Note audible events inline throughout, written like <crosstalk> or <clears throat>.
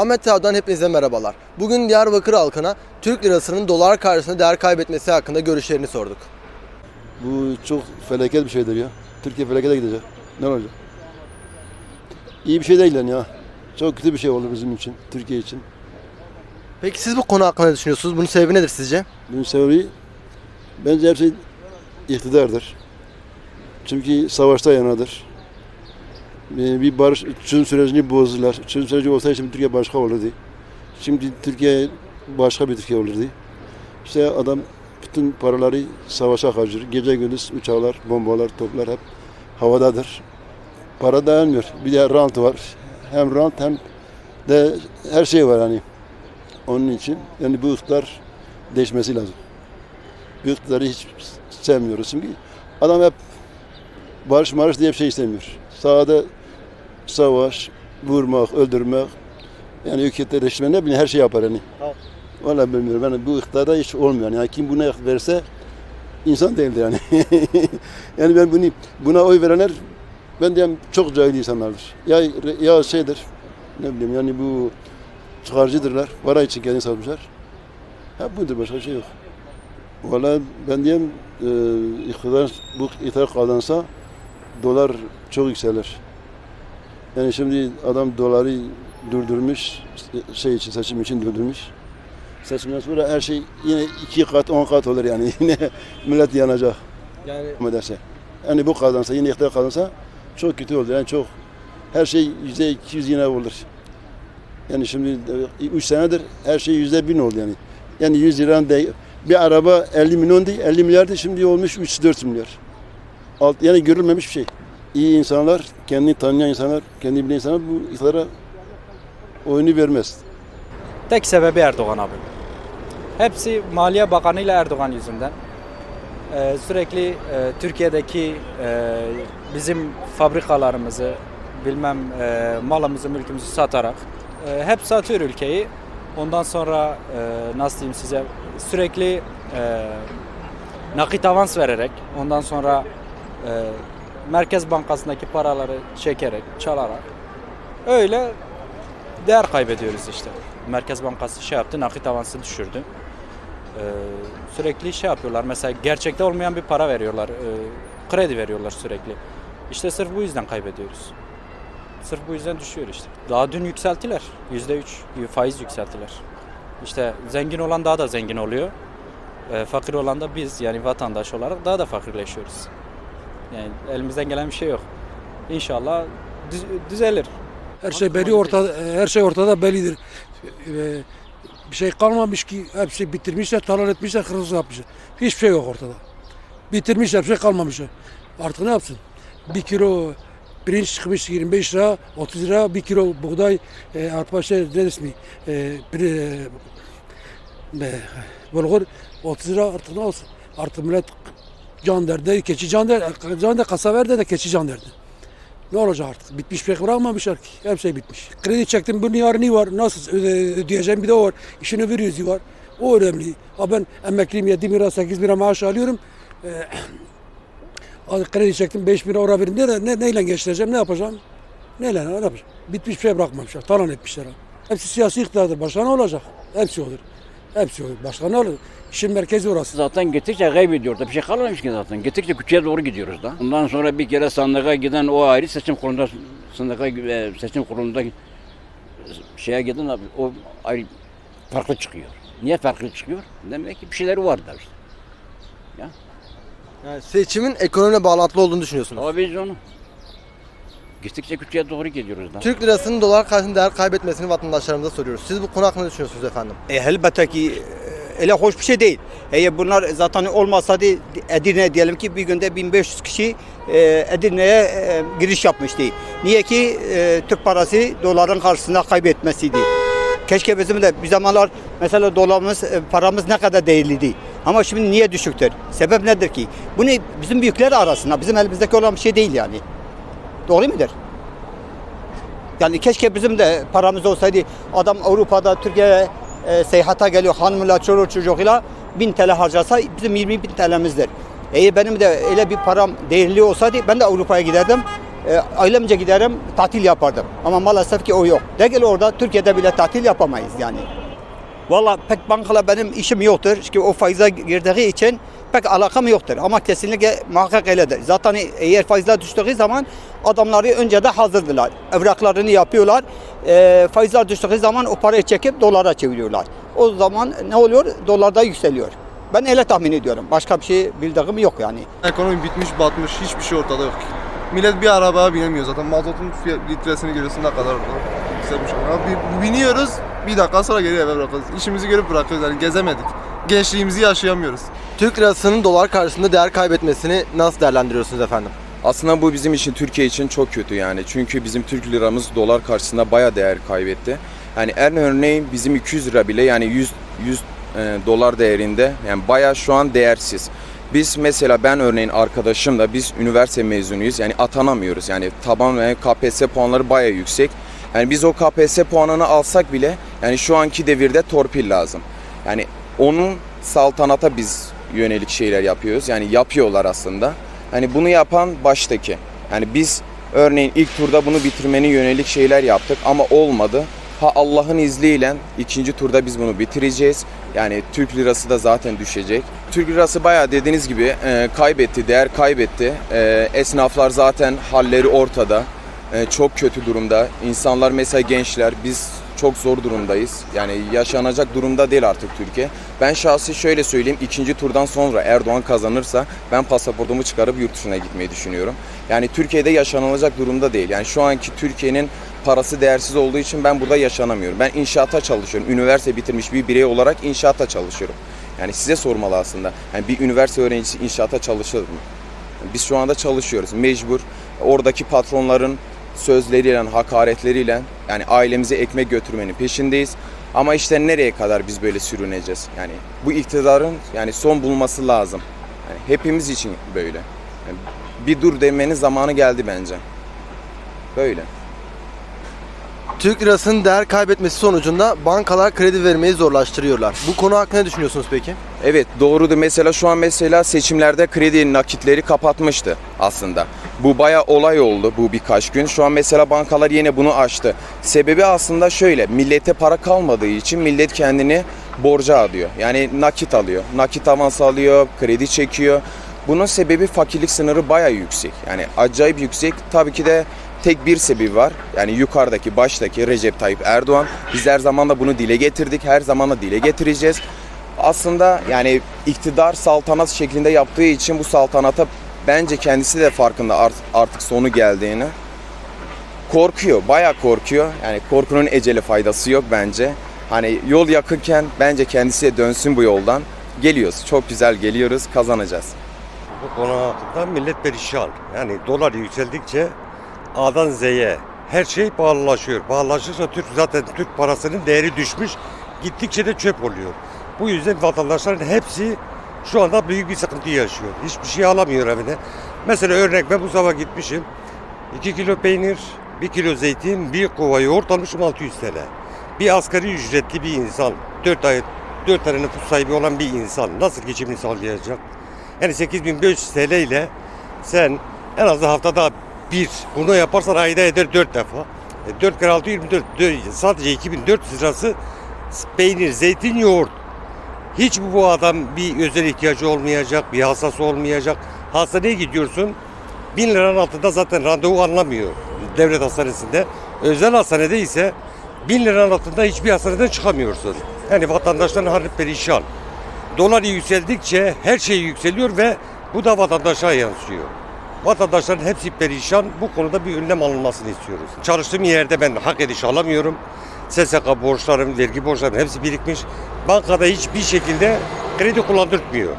Ahmet Tav'dan hepinize merhabalar. Bugün Diyarbakır halkına Türk lirasının dolar karşısında değer kaybetmesi hakkında görüşlerini sorduk. Bu çok felaket bir şeydir ya. Türkiye felakete gidecek. Ne olacak? İyi bir şey değil yani ya. Çok kötü bir şey olur bizim için, Türkiye için. Peki siz bu konu hakkında ne düşünüyorsunuz? Bunun sebebi nedir sizce? Bunun sebebi bence her şey iktidardır. Çünkü savaşta yanadır. Bir bir barış çözüm sürecini bozdular. Çözüm süreci olsaydı şimdi Türkiye başka olurdu. Şimdi Türkiye başka bir Türkiye olurdu. İşte adam bütün paraları savaşa harcıyor. Gece gündüz uçaklar, bombalar, toplar hep havadadır. Para dayanmıyor. Bir de rant var. Hem rant hem de her şey var hani. Onun için yani bu iktidar değişmesi lazım. Bu iktidarı hiç sevmiyoruz. Çünkü adam hep barış marış diye bir şey istemiyor. Sahada savaş, vurmak, öldürmek, yani hükümetle değiştirme ne bileyim her şey yapar yani. Evet. Vallahi bilmiyorum. Yani bu iktidarda hiç olmuyor. Yani kim buna verse insan değildir yani. <laughs> yani ben bunu buna oy verenler ben diyeyim çok cahil insanlardır. Ya ya şeydir. Ne bileyim yani bu çıkarcıdırlar. Para için kendini satmışlar. Hep budur başka şey yok. Valla ben diyeyim e, iktidar, bu iktidar kazansa dolar çok yükselir. Yani şimdi adam doları durdurmuş, şey için seçim için durdurmuş. Seçimden sonra her şey yine iki kat, on kat olur yani. <laughs> Yine millet yanacak Yani ederse. Yani bu kazansa, yine iktidar kazansa çok kötü olur. Yani çok, her şey yüzde iki yüz yine olur. Yani şimdi e, üç senedir her şey yüzde bin oldu yani. Yani 100 liranın de, bir araba 50 milyondu, 50 milyardı şimdi olmuş 3-4 milyar. Alt, yani görülmemiş bir şey. İyi insanlar, kendini tanıyan insanlar, kendini bilen insanlar bu iktidara oyunu vermez. Tek sebebi Erdoğan abi. Hepsi Maliye Bakanı ile Erdoğan yüzünden. Ee, sürekli e, Türkiye'deki e, bizim fabrikalarımızı, bilmem e, malımızı, mülkümüzü satarak e, hep satıyor ülkeyi. Ondan sonra e, nasıl diyeyim size sürekli e, nakit avans vererek, ondan sonra e, Merkez Bankası'ndaki paraları çekerek, çalarak öyle değer kaybediyoruz işte. Merkez Bankası şey yaptı, nakit avansı düşürdü. Ee, sürekli şey yapıyorlar. Mesela gerçekte olmayan bir para veriyorlar. Ee, kredi veriyorlar sürekli. İşte sırf bu yüzden kaybediyoruz. Sırf bu yüzden düşüyor işte. Daha dün yükselttiler. Yüzde üç faiz yükselttiler. İşte zengin olan daha da zengin oluyor. Ee, fakir olan da biz yani vatandaş olarak daha da fakirleşiyoruz. Yani elimizden gelen bir şey yok. İnşallah düz- düzelir. Her şey belli ortada, her şey ortada bellidir. Bir şey kalmamış ki hepsi bitirmişler, talan etmişler, hırsız yapmışlar. Hiçbir şey yok ortada. Bitirmişler, bir şey kalmamış. Artık ne yapsın? Bir kilo pirinç çıkmış 25 lira, 30 lira, bir kilo buğday, e, arpa şey, ne ismi, e, bir, e, bulgur 30 lira artık ne olsun? Artık millet can derdi, keçi can derdi, can da kasa verdi de keçi can derdi. Ne olacak artık? Bitmiş pek bırakmamışlar ki. Her şey bitmiş. Kredi çektim bunun yarını var. Nasıl öde- ödeyeceğim bir de var. İşini veriyoruz var. O önemli. Ha ben emekliyim 7 lira 8 lira maaş alıyorum. Ee, kredi çektim 5 bin lira oraya verin. Ne, ne, neyle geçireceğim? Ne yapacağım? Neyle ne yapacağım? Bitmiş bir şey bırakmamışlar. Talan etmişler. Hepsi siyasi iktidardır. Başka ne olacak? Hepsi olur. Hepsi olur. Başka ne olur? İşin merkezi orası. Zaten gittikçe kaybediyor da bir şey kalmamış ki zaten. Gittikçe küçüğe doğru gidiyoruz da. Ondan sonra bir kere sandığa giden o ayrı seçim kurulunda sandığa e, seçim kurulunda şeye giden abi o ayrı farklı çıkıyor. Niye farklı çıkıyor? Demek ki bir şeyleri var da işte. yani seçimin ekonomiyle bağlantılı olduğunu düşünüyorsunuz. Ama biz onu gittikçe küçüğe doğru gidiyoruz da. Türk lirasının dolar karşısında değer kaybetmesini vatandaşlarımıza soruyoruz. Siz bu konu hakkında ne düşünüyorsunuz efendim? E, elbette ki e, öyle hoş bir şey değil. Eğer bunlar zaten olmasaydı Edirne diyelim ki bir günde 1500 kişi e, Edirne'ye e, giriş yapmıştı. Niye ki e, Türk parası doların karşısında kaybetmesiydi. Keşke bizim de bir zamanlar mesela dolarımız, e, paramız ne kadar değerliydi. Ama şimdi niye düşüktür? Sebep nedir ki? Bunu bizim büyükler arasında, bizim elimizdeki olan bir şey değil yani. Doğru mudur? Yani keşke bizim de paramız olsaydı. Adam Avrupa'da Türkiye'ye e, seyahate geliyor hanımıyla çoluk çocuğuyla 1000 TL harcasa bizim 20 bin TL'mizdir. Eğer benim de öyle bir param değerli olsaydı ben de Avrupa'ya giderdim. e, ailemce giderim tatil yapardım. Ama maalesef ki o yok. De gel orada Türkiye'de bile tatil yapamayız yani. Valla pek bankayla benim işim yoktur. Çünkü o faize girdiği için pek alakam yoktur. Ama kesinlikle muhakkak öyledir. Zaten eğer faizler düştüğü zaman adamları önce de hazırdılar. Evraklarını yapıyorlar. E, faizler düştüğü zaman o parayı çekip dolara çeviriyorlar. O zaman ne oluyor? Dolarda yükseliyor. Ben öyle tahmin ediyorum. Başka bir şey bildiğim yok yani. Ekonomi bitmiş, batmış, hiçbir şey ortada yok. Millet bir arabaya binemiyor zaten. Mazotun fiyat, litresini görüyorsun ne kadar. Ama bir- biniyoruz, bir dakika sonra geri eve bırakıyoruz. İşimizi görüp bırakıyoruz yani gezemedik. Gençliğimizi yaşayamıyoruz. Türk lirasının dolar karşısında değer kaybetmesini nasıl değerlendiriyorsunuz efendim? Aslında bu bizim için Türkiye için çok kötü yani. Çünkü bizim Türk liramız dolar karşısında baya değer kaybetti. Yani en örneğin bizim 200 lira bile yani 100 100 e, dolar değerinde yani baya şu an değersiz. Biz mesela ben örneğin arkadaşımla biz üniversite mezunuyuz. Yani atanamıyoruz. Yani taban ve KPSS puanları baya yüksek. Yani biz o KPSS puanını alsak bile yani şu anki devirde torpil lazım. Yani onun saltanata biz yönelik şeyler yapıyoruz. Yani yapıyorlar aslında. Hani bunu yapan baştaki. Yani biz örneğin ilk turda bunu bitirmeni yönelik şeyler yaptık ama olmadı. Ha Allah'ın izniyle ikinci turda biz bunu bitireceğiz. Yani Türk lirası da zaten düşecek. Türk lirası bayağı dediğiniz gibi e, kaybetti, değer kaybetti. E, esnaflar zaten halleri ortada. E, çok kötü durumda. İnsanlar mesela gençler biz çok zor durumdayız. Yani yaşanacak durumda değil artık Türkiye. Ben şahsi şöyle söyleyeyim. ikinci turdan sonra Erdoğan kazanırsa ben pasaportumu çıkarıp yurt dışına gitmeyi düşünüyorum. Yani Türkiye'de yaşanılacak durumda değil. Yani şu anki Türkiye'nin parası değersiz olduğu için ben burada yaşanamıyorum. Ben inşaata çalışıyorum. Üniversite bitirmiş bir birey olarak inşaata çalışıyorum. Yani size sormalı aslında. Yani bir üniversite öğrencisi inşaata çalışır mı? Biz şu anda çalışıyoruz. Mecbur oradaki patronların sözleriyle, hakaretleriyle yani ailemize ekmek götürmenin peşindeyiz. Ama işte nereye kadar biz böyle sürüneceğiz? Yani bu iktidarın yani son bulması lazım. Yani hepimiz için böyle. Yani bir dur demenin zamanı geldi bence. Böyle. Türk lirasının değer kaybetmesi sonucunda bankalar kredi vermeyi zorlaştırıyorlar. Bu konu hakkında ne düşünüyorsunuz peki? Evet doğrudur. Mesela şu an mesela seçimlerde kredi nakitleri kapatmıştı aslında. Bu baya olay oldu bu birkaç gün. Şu an mesela bankalar yine bunu açtı. Sebebi aslında şöyle. Millete para kalmadığı için millet kendini borca alıyor. Yani nakit alıyor. Nakit avans alıyor, kredi çekiyor. Bunun sebebi fakirlik sınırı baya yüksek. Yani acayip yüksek. Tabii ki de tek bir sebebi var. Yani yukarıdaki baştaki Recep Tayyip Erdoğan. Biz her zaman da bunu dile getirdik. Her zaman da dile getireceğiz aslında yani iktidar saltanat şeklinde yaptığı için bu saltanata bence kendisi de farkında art- artık sonu geldiğini. Korkuyor, bayağı korkuyor. Yani korkunun eceli faydası yok bence. Hani yol yakınken bence kendisi dönsün bu yoldan. Geliyoruz, çok güzel geliyoruz, kazanacağız. Bu konu hakkında millet perişan. Yani dolar yükseldikçe A'dan Z'ye her şey pahalılaşıyor. Pahalılaşırsa Türk zaten Türk parasının değeri düşmüş. Gittikçe de çöp oluyor. Bu yüzden vatandaşların hepsi şu anda büyük bir sıkıntı yaşıyor. Hiçbir şey alamıyor evine. Mesela örnek ben bu sabah gitmişim. 2 kilo peynir, 1 kilo zeytin, bir kova yoğurt almışım 600 TL. Bir asgari ücretli bir insan, 4 ay 4 tane nüfus sahibi olan bir insan nasıl geçimini sağlayacak? Yani 8500 TL ile sen en az haftada bir bunu yaparsan ayda eder 4 defa. E 4 kere 6 24 dö- sadece 2400 lirası peynir, zeytin, yoğurt. Hiç bu adam bir özel ihtiyacı olmayacak, bir hastası olmayacak. Hastaneye gidiyorsun 1000 liranın altında zaten randevu anlamıyor devlet hastanesinde. Özel hastanede ise 1000 liranın altında hiçbir hastaneden çıkamıyorsun. Yani vatandaşların hali perişan. Dolar yükseldikçe her şey yükseliyor ve bu da vatandaşa yansıyor. Vatandaşların hepsi perişan. Bu konuda bir önlem alınmasını istiyoruz. Çalıştığım yerde ben hak ediş alamıyorum. SSK borçlarım, vergi borçlarım hepsi birikmiş. Bankada hiçbir şekilde kredi kullandırtmıyor.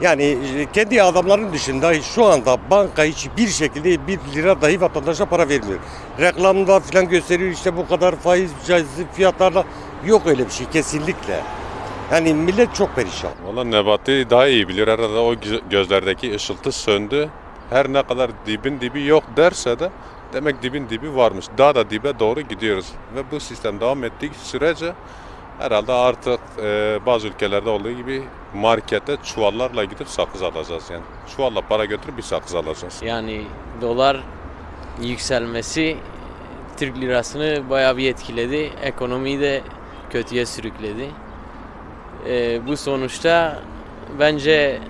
Yani e, kendi adamların dışında şu anda banka hiçbir şekilde bir lira dahi vatandaşa para vermiyor. Reklamda falan gösteriyor işte bu kadar faiz caizi fiyatlarla yok öyle bir şey kesinlikle. Yani millet çok perişan. Valla Nebati daha iyi bilir. Herhalde o gö- gözlerdeki ışıltı söndü. Her ne kadar dibin dibi yok derse de demek dibin dibi varmış. Daha da dibe doğru gidiyoruz. Ve bu sistem devam ettiği sürece herhalde artık e, bazı ülkelerde olduğu gibi markete çuvallarla gidip sakız alacağız yani. Çuvalla para götürüp bir sakız alacağız. Yani dolar yükselmesi Türk lirasını bayağı bir etkiledi. Ekonomiyi de kötüye sürükledi. Ee, bu sonuçta bence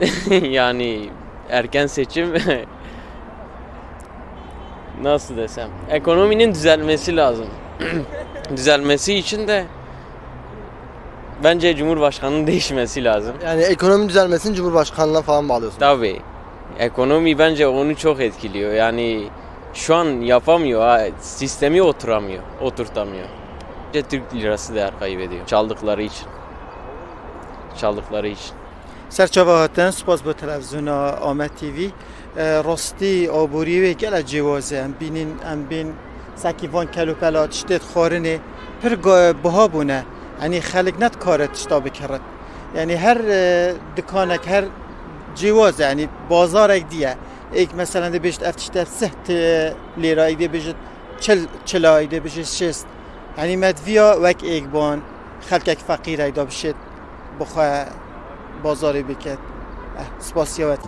<laughs> yani erken seçim <laughs> nasıl desem ekonominin düzelmesi lazım. <clears throat> düzelmesi için de bence Cumhurbaşkanı'nın <laughs> değişmesi lazım. Yani ekonomi düzelmesini Cumhurbaşkanlığına falan bağlıyorsunuz. Tabii. Ekonomi bence onu çok etkiliyor. Yani şu an yapamıyor. Ha, sistemi oturamıyor. Oturtamıyor. Bence Türk lirası değer kaybediyor. Çaldıkları için. Çaldıkları için. سرچاوه هاتن سپاس با تلویزیون آمد تیوی. راستی آبوری و گل جوازه. ام بینین ام بین سکیوان کلو پلات شتت خارنه. پر بها بونه. یعنی خلق نت کارت شتا بکرد. یعنی هر دکانک هر جواز یعنی بازارک دیه. ایک مثلا ده بشت افتشت سهت لیرایی ده بشت چل چلایی ده بشت شست یعنی مدویا وک ایک بان خلقک فقیر ایدا بشت. بخواه بازاری بکرد سپاسیوت